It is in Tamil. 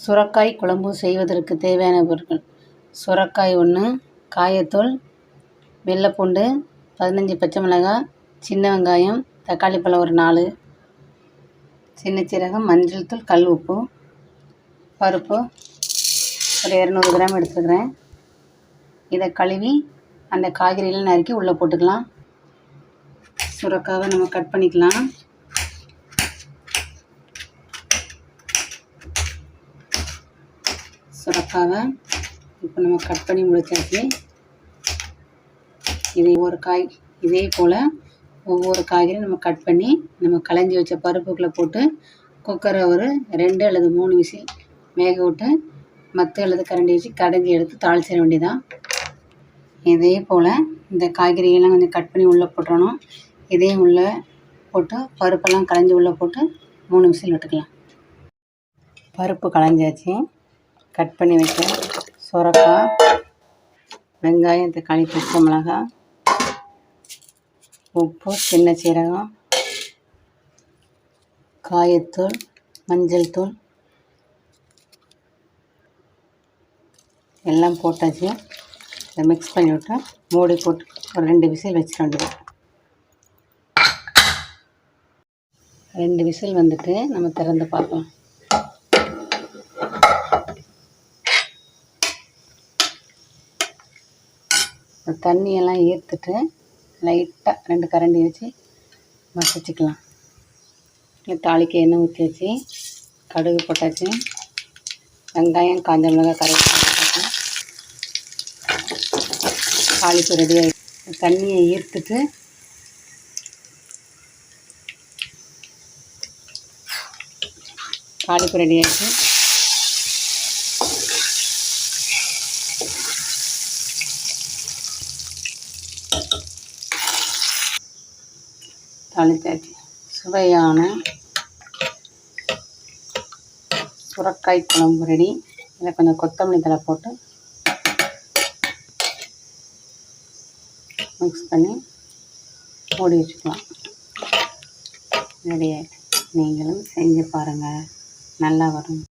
சுரக்காய் குழம்பு செய்வதற்கு தேவையான பொருட்கள். சுரக்காய் ஒன்று காயத்தூள் வெள்ளைப்பூண்டு பதினஞ்சு பச்சை மிளகாய் சின்ன வெங்காயம் தக்காளி பழம் ஒரு நாலு சின்ன சீரகம் மஞ்சள் தூள் கல் உப்பு பருப்பு ஒரு இரநூறு கிராம் எடுத்துக்கிறேன். இதை கழுவி அந்த காய்கறியெல்லாம் நறுக்கி உள்ளே போட்டுக்கலாம். சுரக்காவை நம்ம கட் பண்ணிக்கலாம். சுரக்காவை இப்போ நம்ம கட் பண்ணி முடிச்சாச்சு. இதை ஒரு காய் இதே போல் ஒவ்வொரு காய்கறியும் நம்ம கட் பண்ணி நம்ம களைஞ்சி வச்ச பருப்புக்குள்ளே போட்டு குக்கரை ஒரு ரெண்டு அல்லது மூணு விசில் வேக விட்டு மத்து அல்லது கரண்டி வச்சு கடைஞ்சி எடுத்து தாளிச்சிட வேண்டியதான் இதே போல் இந்த காய்கறியெல்லாம் கொஞ்சம் கட் பண்ணி உள்ளே போட்டுறணும். இதையும் உள்ளே போட்டு பருப்பெல்லாம் களைஞ்சி உள்ளே போட்டு மூணு விசில் விட்டுக்கலாம். பருப்பு களைஞ்சாச்சு. கட் பண்ணி வைக்க சுரக்காய் வெங்காயம் தக்காளி பச்சை மிளகாய் உப்பு சின்ன சீரகம் காயத்தூள் மஞ்சள் தூள் எல்லாம் போட்டாச்சு. இதை மிக்ஸ் பண்ணி விட்டா மூடி போட்டு ஒரு ரெண்டு விசில் வச்சிட வேண்டியது ரெண்டு விசில் வந்துட்டு நம்ம திறந்து பார்க்கலாம். தண்ணியெல்லாம் ஈர்த்துட்டு லைட்டாக ரெண்டு கரண்டி வச்சு மசிச்சுக்கலாம். தாளிக்கு எண்ணெய் ஊற்றி வச்சு கடுகு போட்டாச்சு வெங்காயம் காஞ்ச மிளகாய் கருவேப்பிலை போட்டாச்சு. தாளிப்பு ரெடி ஆகிடுச்சு தண்ணியை ஈர்த்துட்டு தாளிப்பு ரெடி ஆகிடுச்சு தாளித்தாச்சு. சுவையான சுரக்காய் குழம்பு ரெடி. இதை கொஞ்சம் கொத்தமல்லி தலை போட்டு மிக்ஸ் பண்ணி மூடி வச்சுக்கலாம். ரெடி ஆகிட்டு நீங்களும் செஞ்சு பாருங்கள் நல்லா வரும்.